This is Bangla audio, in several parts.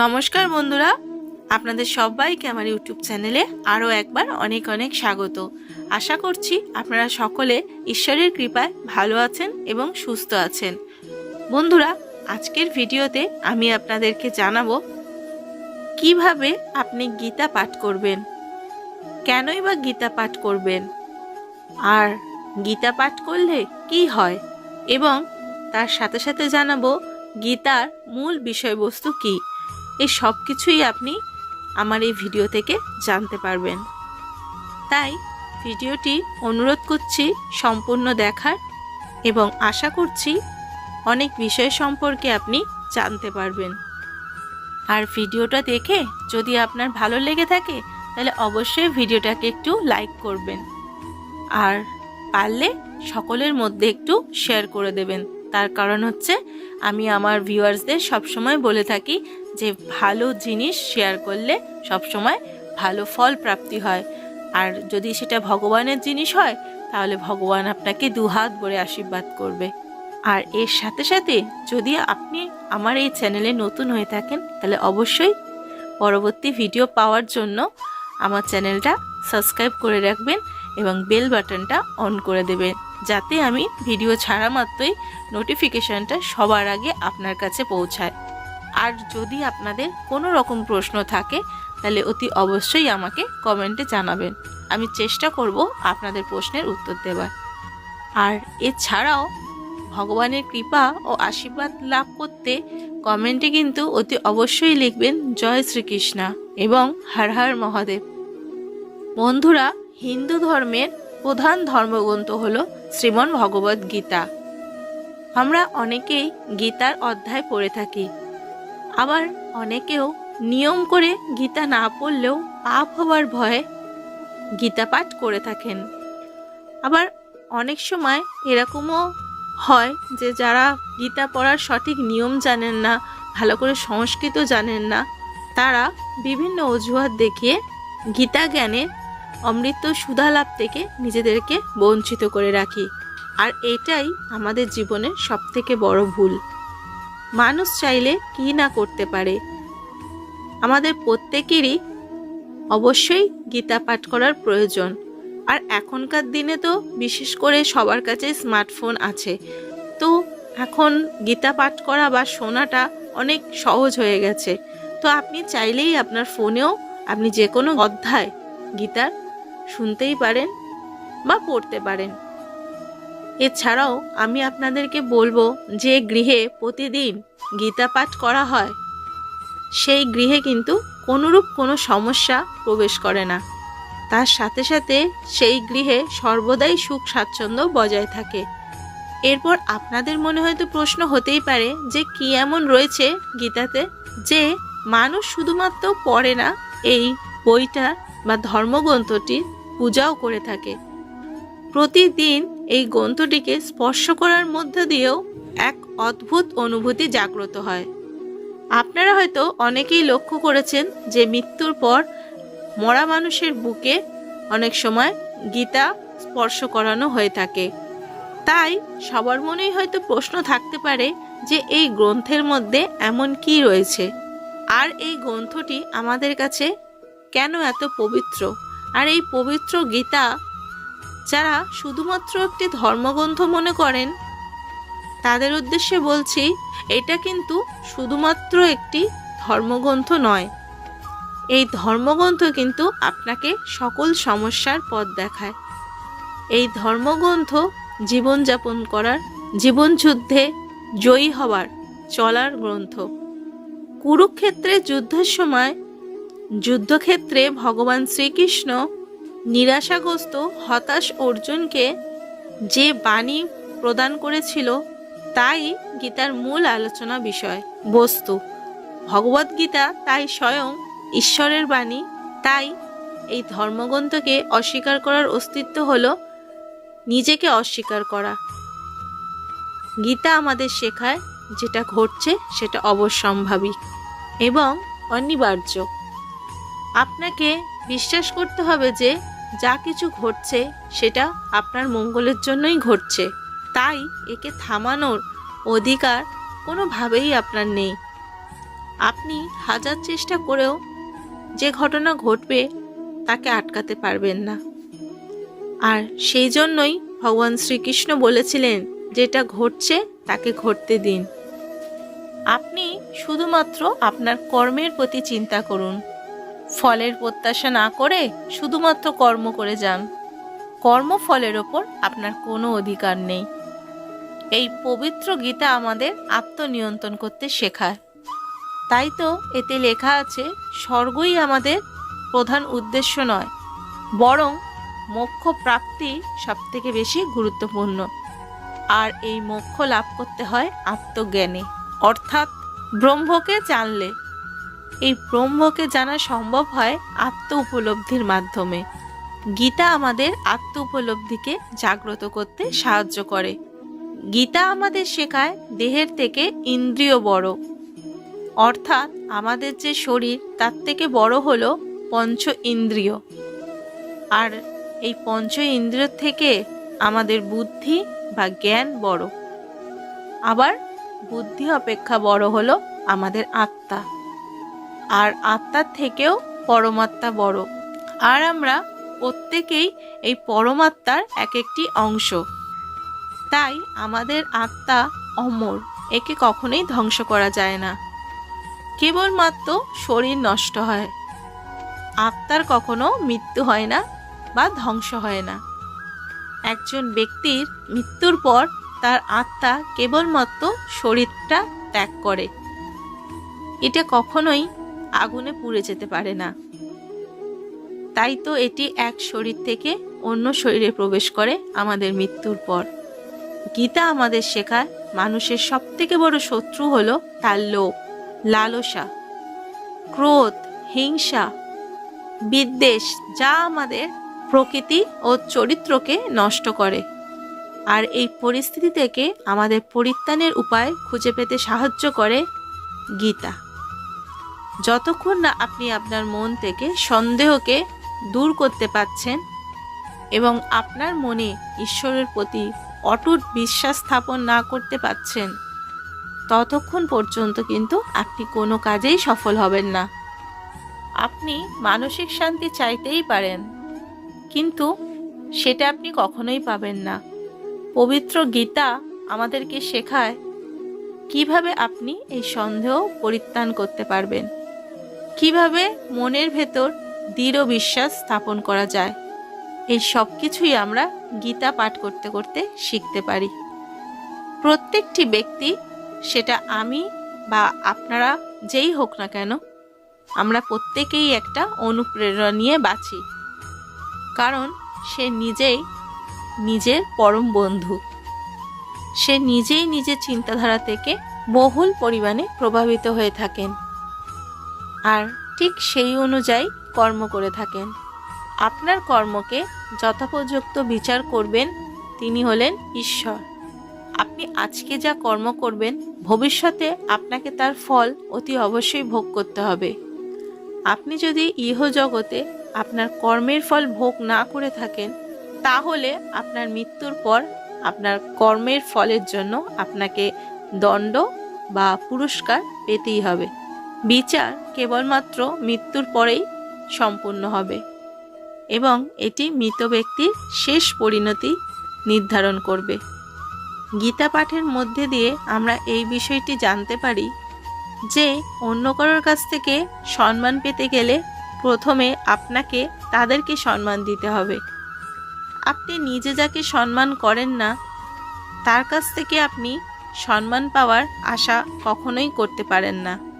নমস্কার বন্ধুরা, আপনাদের সবাইকে আমার ইউটিউব চ্যানেলে আরও একবার অনেক অনেক স্বাগত। আশা করছি আপনারা সকলে ঈশ্বরের কৃপায় ভালো আছেন এবং সুস্থ আছেন। বন্ধুরা, আজকের ভিডিওতে আমি আপনাদেরকে জানাব, কীভাবে আপনি গীতা পাঠ করবেন, কেনই বা গীতা পাঠ করবেন, আর গীতা পাঠ করলে কি হয়, এবং তার সাথে সাথে জানাব গীতার মূল বিষয়বস্তু কী। এই সব কিছুই আপনি আমার এই ভিডিও থেকে জানতে পারবেন। তাই ভিডিওটি অনুরোধ করছি সম্পূর্ণ দেখার এবং আশা করছি অনেক বিষয় সম্পর্কে আপনি জানতে পারবেন। আর ভিডিওটা দেখে যদি আপনার ভালো লেগে থাকে, তাহলে অবশ্যই ভিডিওটাকে একটু লাইক করবেন। আর পারলে সকলের মধ্যে একটু শেয়ার করে দেবেন। তার কারণ হচ্ছে আমি আমার ভিউয়ার্সদের সবসময় বলে থাকি যে ভালো জিনিস শেয়ার করলে সবসময় ভালো ফল প্রাপ্তি হয়। আর যদি সেটা ভগবানের জিনিস হয়, তাহলে ভগবান আপনাকে দুহাত ভরে আশীর্বাদ করবে। আর এর সাথে সাথে যদি আপনি আমার এই চ্যানেলে নতুন হয়ে থাকেন, তাহলে অবশ্যই পরবর্তী ভিডিও পাওয়ার জন্য আমার চ্যানেলটা সাবস্ক্রাইব করে রাখবেন এবং বেল বাটনটা অন করে দেবেন, যাতে আমি ভিডিও ছাড়া মাত্রই নোটিফিকেশানটা সবার আগে আপনার কাছে পৌঁছায়। আর যদি আপনাদের কোনো রকম প্রশ্ন থাকে, তাহলে অতি অবশ্যই আমাকে কমেন্টে জানাবেন। আমি চেষ্টা করব আপনাদের প্রশ্নের উত্তর দেওয়ার আর এছাড়াও ভগবানের কৃপা ও আশীর্বাদ লাভ করতে কমেন্টে কিন্তু অতি অবশ্যই লিখবেন, জয় শ্রীকৃষ্ণা এবং হর হর মহাদেব বন্ধুরা, হিন্দু ধর্মের প্রধান ধর্মগ্রন্থ হল শ্রীমন ভগবত গীতা। আমরা অনেকেই গীতার অধ্যায় পড়ে থাকি। আবার অনেকেও নিয়ম করে গীতা না পড়লেও পাপ হওয়ার ভয়ে গীতা পাঠ করে থাকেন। আবার অনেক সময় এরকমও হয় যে যারা গীতা পড়ার সঠিক নিয়ম জানেন না, ভালো করে সংস্কৃত জানেন না, তারা বিভিন্ন অজুহাত দেখিয়ে গীতা জ্ঞানের অমৃত সুধালাভ থেকে নিজেদেরকে বঞ্চিত করে রাখি। আর এটাই আমাদের জীবনের সবথেকে বড় ভুল। মানুষ চাইলে কি না করতে পারে। আমাদের প্রত্যেকেরই অবশ্যই গীতা পাঠ করার প্রয়োজন। আর এখনকার দিনে তো বিশেষ করে সবার কাছে স্মার্টফোন আছে। তো এখন গীতা পাঠ করা বা শোনাটা অনেক সহজ হয়ে গেছে। তো আপনি চাইলেই আপনার ফোনেও আপনি যে কোনো অধ্যায় গীতার শুনতেই পারেন বা পড়তে পারেন। এছাড়াও আমি আপনাদেরকে বলব যে গৃহে প্রতিদিন গীতা পাঠ করা হয়। সেই গৃহে কিন্তু কোনোরূপ কোনো সমস্যা প্রবেশ করে না। তার সাথে সাথে সেই গৃহে সর্বদাই সুখ স্বাচ্ছন্দ্য বজায় থাকে। এরপর আপনাদের মনে হয়তো প্রশ্ন হতেই পারে যে কি এমন রয়েছে গীতাতে যে মানুষ শুধুমাত্র পড়ে না এই বইটা বা ধর্মগ্রন্থটির পূজাও করে থাকে। প্রতিদিন এই গ্রন্থটিকে স্পর্শ করার মধ্য দিয়েও এক অদ্ভুত অনুভূতি জাগ্রত হয়। আপনারা হয়তো অনেকেই লক্ষ্য করেছেন যে মৃত্যুর পর মরা মানুষের বুকে অনেক সময় গীতা স্পর্শ করানো হয়ে থাকে। তাই সবার মনেই হয়তো প্রশ্ন থাকতে পারে যে এই গ্রন্থের মধ্যে এমন কি রয়েছে? আর এই গ্রন্থটি আমাদের কাছে কেন এত পবিত্র? আর এই পবিত্র গীতা যারা শুধুমাত্র একটি ধর্মগ্রন্থ মনে করেন। তাদের উদ্দেশ্যে বলছি, এটা কিন্তু শুধুমাত্র একটি ধর্মগ্রন্থ নয়। এই ধর্মগ্রন্থ কিন্তু আপনাকে সকল সমস্যার পথ দেখায়। এই ধর্মগ্রন্থ জীবনযাপন করার, জীবনযুদ্ধে জয়ী হওয়ার চলার গ্রন্থ। কুরুক্ষেত্রে যুদ্ধের সময়, যুদ্ধক্ষেত্রে ভগবান শ্রীকৃষ্ণ নিরাশাগ্রস্ত, হতাশ অর্জুনকে যে বাণী প্রদান করেছিল, তাই গীতার মূল আলোচনা বিষয়, বস্তু। ভগবদ্গীতা তাই স্বয়ং ঈশ্বরের বাণী, তাই এই ধর্মগ্রন্থকে অস্বীকার করার অস্তিত্ব হল নিজেকে অস্বীকার করা। গীতা আমাদের শেখায় যেটা ঘটছে, সেটা অবশ্যম্ভাবী এবং অনিবার্য। আপনাকে বিশ্বাস করতে হবে যে যা কিছু ঘটছে সেটা আপনার মঙ্গলের জন্যই ঘটছে। তাই একে থামানোর অধিকার কোনোভাবেই আপনার নেই। আপনি হাজার চেষ্টা করেও যে ঘটনা ঘটবে তাকে আটকাতে পারবেন না। আর সেই জন্যই ভগবান শ্রীকৃষ্ণ বলেছিলেন, যেটা ঘটছে তাকে ঘটতে দিন। আপনি শুধুমাত্র আপনার কর্মের প্রতি চিন্তা করুন। ফলের প্রত্যাশা না করে শুধুমাত্র কর্ম করে যান। কর্মফলের ওপর আপনার কোনো অধিকার নেই। এই পবিত্র গীতা আমাদের আত্মনিয়ন্ত্রণ করতে শেখায়। তাই তো এতে লেখা আছে, স্বর্গই আমাদের প্রধান উদ্দেশ্য নয়, বরং মোক্ষ প্রাপ্তি সবথেকে বেশি গুরুত্বপূর্ণ। আর এই মোক্ষ লাভ করতে হয় আত্মজ্ঞানে। অর্থাৎ ব্রহ্মকে জানলে এই ব্রহ্মকে জানা সম্ভব হয় আত্ম উপলব্ধির মাধ্যমে। গীতা আমাদের আত্ম উপলব্ধিকে জাগ্রত করতে সাহায্য করে। গীতা আমাদের শেখায় দেহের থেকে ইন্দ্রিয় বড়। অর্থাৎ আমাদের যে শরীর, তার থেকে বড় হলো পঞ্চ ইন্দ্রিয়। আর এই পঞ্চ ইন্দ্রিয় থেকে আমাদের বুদ্ধি বা জ্ঞান বড়। আবার বুদ্ধি অপেক্ষা বড় হলো আমাদের আত্মা। আর আত্মার থেকেও পরমাত্মা বড়। আর আমরা প্রত্যেকেই এই পরমাত্মার এক একটি অংশ। তাই আমাদের আত্মা অমর, একে কখনোই ধ্বংস করা যায় না। কেবলমাত্র শরীর নষ্ট হয়। আত্মার কখনো মৃত্যু হয় না বা ধ্বংস হয় না। একজন ব্যক্তির মৃত্যুর পর তার আত্মা কেবলমাত্র শরীরটা ত্যাগ করে। এটা কখনোই আগুনে পুড়ে যেতে পারে না। তাই তো এটি এক শরীর থেকে অন্য শরীরে প্রবেশ করে আমাদের মৃত্যুর পর। গীতা আমাদের শেখায়, মানুষের সবথেকে বড় শত্রু হলো তার লোভ, লালসা, ক্রোধ, হিংসা, বিদ্বেষ, যা আমাদের প্রকৃতি ও চরিত্রকে নষ্ট করে। আর এই পরিস্থিতি থেকে আমাদের পরিত্রাণের উপায় খুঁজে পেতে সাহায্য করে গীতা। যতক্ষণ না আপনি আপনার মন থেকে সন্দেহকে দূর করতে পাচ্ছেন এবং আপনার মনে ঈশ্বরের প্রতি অটুট বিশ্বাস স্থাপন না করতে পাচ্ছেন ততক্ষণ পর্যন্ত কিন্তু আপনি কোনো কাজেই সফল হবেন না। আপনি মানসিক শান্তি চাইতেই পারেন, কিন্তু সেটা আপনি কখনোই পাবেন না। পবিত্র গীতা আমাদেরকে শেখায় কীভাবে আপনি এই সন্দেহ পরিত্রাণ করতে পারবেন। কীভাবে মনের ভেতর দৃঢ় বিশ্বাস স্থাপন করা যায়? এই সব কিছুই আমরা গীতা পাঠ করতে করতে শিখতে পারি। প্রত্যেকটি ব্যক্তি, সেটা আমি বা আপনারা যেই হোক না কেন, আমরা প্রত্যেকেই একটা অনুপ্রেরণা নিয়ে বাঁচি। কারণ সে নিজেই নিজের পরম বন্ধু। সে নিজেই নিজের চিন্তাধারা থেকে বহুল পরিমাণে প্রভাবিত হয়ে থাকেন। আর ঠিক সেই অনুযায়ী কর্ম করে থাকেন। আপনার কর্মকে যথোপযুক্ত বিচার করবেন তিনি হলেন ঈশ্বর। আপনি আজকে যা কর্ম করবেন, ভবিষ্যতে আপনাকে তার ফল অতি অবশ্যই ভোগ করতে হবে। আপনি যদি ইহ জগতে আপনার কর্মের ফল ভোগ না করে থাকেন, তাহলে আপনার মৃত্যুর পর আপনার কর্মের ফলের জন্য আপনাকে দণ্ড বা পুরস্কার পেতেই হবে। বিচার কেবলমাত্র মৃত্যুর পরেই সম্পূর্ণ হবে এবং এটি মৃত ব্যক্তির শেষ পরিণতি নির্ধারণ করবে। গীতা পাঠের মধ্যে দিয়ে আমরা এই বিষয়টি জানতে পারি যে অন্য কারোর কাছ থেকে সম্মান পেতে গেলে প্রথমে আপনাকে তাদেরকে সম্মান দিতে হবে। আপনি নিজে যাকে সম্মান করেন না, তার কাছ থেকে আপনি সম্মান পাওয়ার আশা কখনোই করতে পারেন না।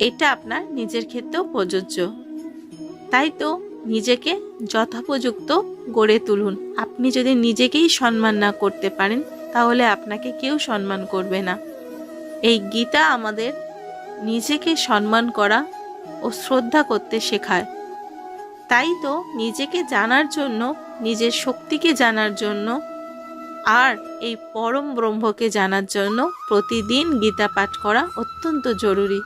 এটা আপনার নিজের ক্ষেত্রেও প্রযোজ্য। তাই তো নিজেকে যথোপযুক্ত গড়ে তুলুন। আপনি যদি নিজেকেই সম্মান না করতে পারেন, তাহলে আপনাকে কেউ সম্মান করবে না। এই গীতা আমাদের নিজেকে সম্মান করা ও শ্রদ্ধা করতে শেখায়। তাই তো নিজেকে জানার জন্য, নিজের শক্তিকে জানার জন্য আর এই পরম ব্রহ্মকে জানার জন্য প্রতিদিন গীতা পাঠ করা অত্যন্ত জরুরি।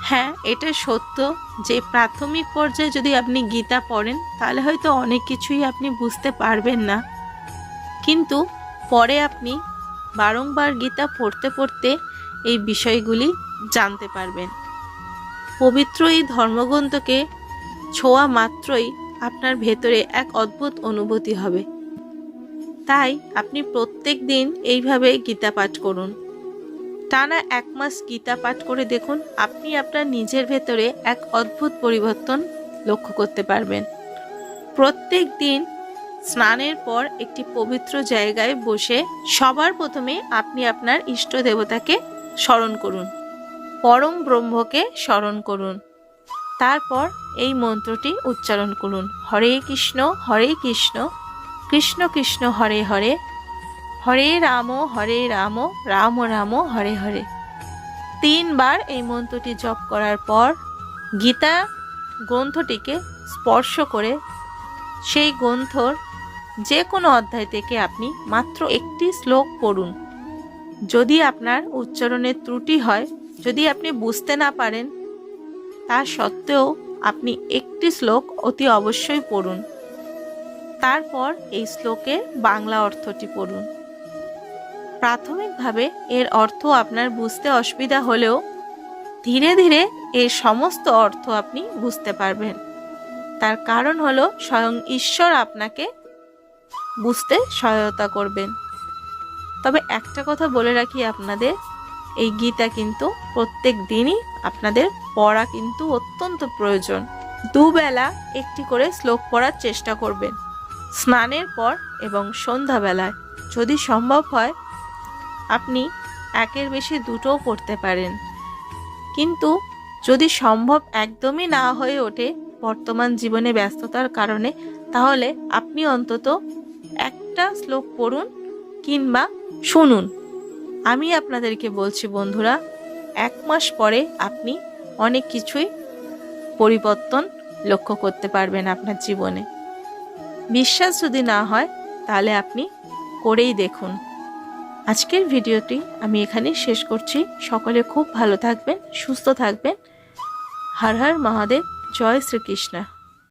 হ্যাঁ এটা সত্য। যে প্রাথমিক পর্যায়ে যদি আপনি গীতা পড়েন, তাহলে হয়তো অনেক কিছুই আপনি বুঝতে পারবেন না। কিন্তু পরে আপনি বারংবার গীতা পড়তে পড়তে এই বিষয়গুলি জানতে পারবেন। পবিত্র এই ধর্মগ্রন্থকে ছোঁয়া মাত্রই আপনার ভেতরে এক অদ্ভুত অনুভূতি হবে। তাই আপনি প্রত্যেক দিন এইভাবে গীতা পাঠ করুন। টানা এক মাস গীতা পাঠ করে দেখুন, আপনি আপনার নিজের ভেতরে এক অদ্ভুত পরিবর্তন লক্ষ্য করতে পারবেন। প্রত্যেক দিন স্নানের পর একটি পবিত্র জায়গায় বসে সবার প্রথমে আপনি আপনার ইষ্ট দেবতাকে স্মরণ করুন, পরম ব্রহ্মকে স্মরণ করুন। তারপর এই মন্ত্রটি উচ্চারণ করুন, হরে কৃষ্ণ হরে কৃষ্ণ কৃষ্ণ কৃষ্ণ, হরে হরে। হরে রাম হরে রাম রাম রাম, হরে হরে। তিনবার এই মন্ত্রটি জপ করার পর গীতা গ্রন্থটিকে স্পর্শ করে সেই গ্রন্থর যে কোনো অধ্যায় থেকে আপনি মাত্র একটি শ্লোক পড়ুন। যদি আপনার উচ্চারণের ত্রুটি হয়, যদি আপনি বুঝতে না পারেন, তা সত্ত্বেও আপনি একটি শ্লোক অতি অবশ্যই পড়ুন। তারপর এই শ্লোকের বাংলা অর্থটি পড়ুন। প্রাথমিকভাবে এর অর্থ আপনার বুঝতে অসুবিধা হলেও ধীরে ধীরে এর সমস্ত অর্থ আপনি বুঝতে পারবেন। তার কারণ হলো স্বয়ং ঈশ্বর আপনাকে বুঝতে সহায়তা করবেন। তবে একটা কথা বলে রাখি আপনাদের, এই গীতা কিন্তু প্রত্যেক দিনই আপনাদের পড়া কিন্তু অত্যন্ত প্রয়োজন। দুবেলা একটি করে শ্লোক পড়ার চেষ্টা করবেন, স্নানের পর এবং সন্ধ্যাবেলায়। যদি সম্ভব হয় আপনি একের বেশি দুটোও পড়তে পারেন। কিন্তু যদি সম্ভব একদমই না হয়ে ওঠে বর্তমান জীবনে ব্যস্ততার কারণে, তাহলে আপনি অন্তত একটা শ্লোক পড়ুন কিংবা শুনুন। আমি আপনাদেরকে বলছি বন্ধুরা, এক মাস পরে আপনি অনেক কিছুই পরিবর্তন লক্ষ্য করতে পারবেন আপনার জীবনে। বিশ্বাস যদি না হয়, তাহলে আপনি করেই দেখুন। আজকের ভিডিওটি আমি এখানেই শেষ করছি। সকলে খুব ভালো থাকবেন, সুস্থ থাকবেন। হর হর মহাদেব, জয় শ্রীকৃষ্ণ।